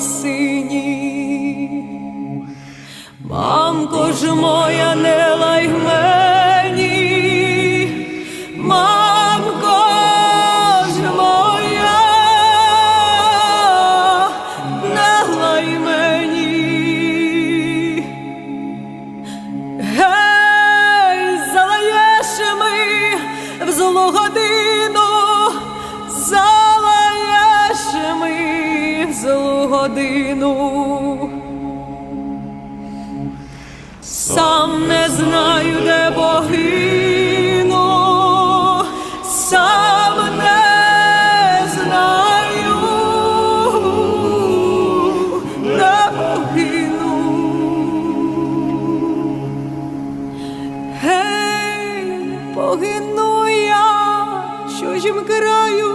сині. Мамко ж моя, не лай мені, мамко ж моя, не лай мені. Гей, залаєш ми в злу годину. Сам не знаю, де богину, сам не знаю, де богину. Гей, погину я чужим краю.